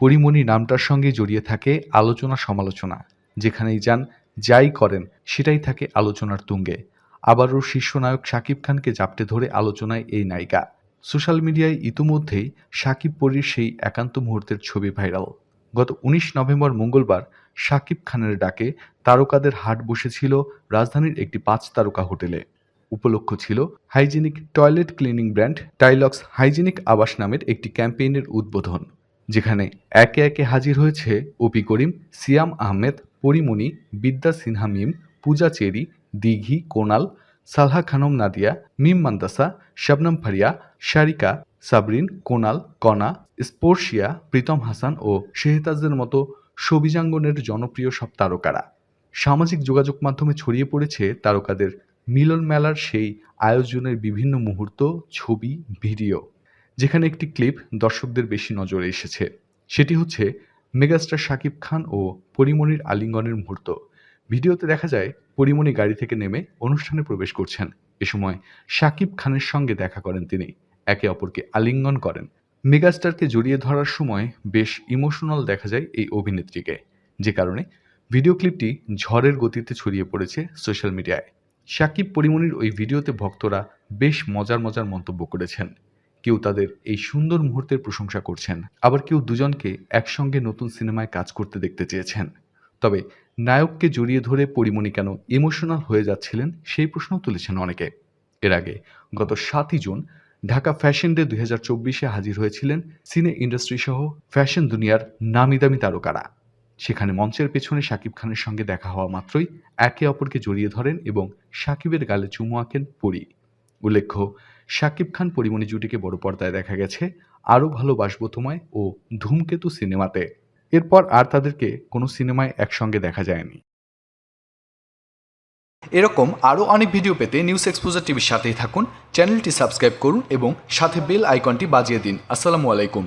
পরিমণি নামটার সঙ্গে জড়িয়ে থাকে আলোচনা সমালোচনা। যেখানেই যান, যাই করেন, সেটাই থাকে আলোচনার তুঙ্গে। আবারও শীর্ষ নায়ক শাকিব খানকে জাপটে ধরে আলোচনায় এই নায়িকা। সোশ্যাল মিডিয়ায় ইতিমধ্যেই শাকিব পরীর সেই একান্ত মুহূর্তের ছবি ভাইরাল। গত উনিশ নভেম্বর মঙ্গলবার শাকিব খানের ডাকে তারকাদের হাট বসেছিল রাজধানীর একটি পাঁচ তারকা হোটেলে। উপলক্ষ ছিল hygienic toilet cleaning brand, Tylox hygienic আবাস নামের একটি ক্যাম্পেইনের উদ্বোধন। যেখানে একে একে হাজির হয়েছে ওপি করিম, সিয়াম আহমেদ, পরিমণি, বিদ্যা সিনহা মিম, পূজা চেরি, দিঘি, কোনাল, সালহা খানম নাদিয়া, মিম মান্দাসা, শবনম ফারিয়া, শারিকা, সাবরিন, কোনাল কনা স্পোর্শিয়া, প্রীতম হাসান ও শেহতাজের মতো সবিজাঙ্গনের জনপ্রিয় সব তারকারা। সামাজিক যোগাযোগ মাধ্যমে ছড়িয়ে পড়েছে তারকাদের মিলন মেলার সেই আয়োজনের বিভিন্ন মুহূর্ত, ছবি, ভিডিও। যেখানে একটি ক্লিপ দর্শকদের বেশি নজরে এসেছে। সেটি হচ্ছে মেগাস্টার শাকিব খান ও পরিমণির আলিঙ্গনের মুহূর্ত। ভিডিওতে দেখা যায় পরিমণি গাড়ি থেকে নেমে অনুষ্ঠানে প্রবেশ করছেন। এ সময় শাকিব খানের সঙ্গে দেখা করেন তিনি। একে অপরকে আলিঙ্গন করেন। মেগাস্টারকে জড়িয়ে ধরার সময় বেশ ইমোশনাল দেখা যায় এই অভিনেত্রীকে। যে কারণে ভিডিও ক্লিপটি ঝড়ের গতিতে ছড়িয়ে পড়েছে সোশ্যাল মিডিয়ায়। শাকিব পরিমণির ওই ভিডিওতে ভক্তরা বেশ মজার মজার মন্তব্য করেছেন। কেউ তাদের এই সুন্দর মুহূর্তের প্রশংসা করছেন। আবার কেউ দুজনকে একসঙ্গে নতুন সিনেমায় কাজ করতে দেখতে চেয়েছেন। তবে নায়ককে জড়িয়ে ধরে পরিমণি কেন ইমোশনাল হয়ে যাচ্ছিলেন সেই প্রশ্ন তুলেছেন অনেকে। এর আগে গত সাতই জুন ঢাকা ফ্যাশন ডে দুই হাজার চব্বিশে হাজির হয়েছিলেন সিনে ইন্ডাস্ট্রি সহ ফ্যাশন দুনিয়ার নামি দামি তারকারা। সেখানে মঞ্চের পেছনে শাকিব খানের সঙ্গে দেখা হওয়া মাত্রই একে অপরকে জড়িয়ে ধরেন এবং শাকিবের গালে চুমু আঁকেন পরি। উল্লেখ্য শাকিব খান পরিমণি জুটিকে বড় পর্দায় দেখা গেছে আরও ভালোবাসবো তোমায় ও ধূমকেতু সিনেমাতে। এরপর আর তাদেরকে কোনো সিনেমায় একসঙ্গে দেখা যায়নি। এরকম আরও অনেক ভিডিও পেতে নিউজ এক্সপোজার টিভির সাথেই থাকুন, চ্যানেলটি সাবস্ক্রাইব করুন এবং সাথে বেল আইকনটি বাজিয়ে দিন। আসসালামু আলাইকুম।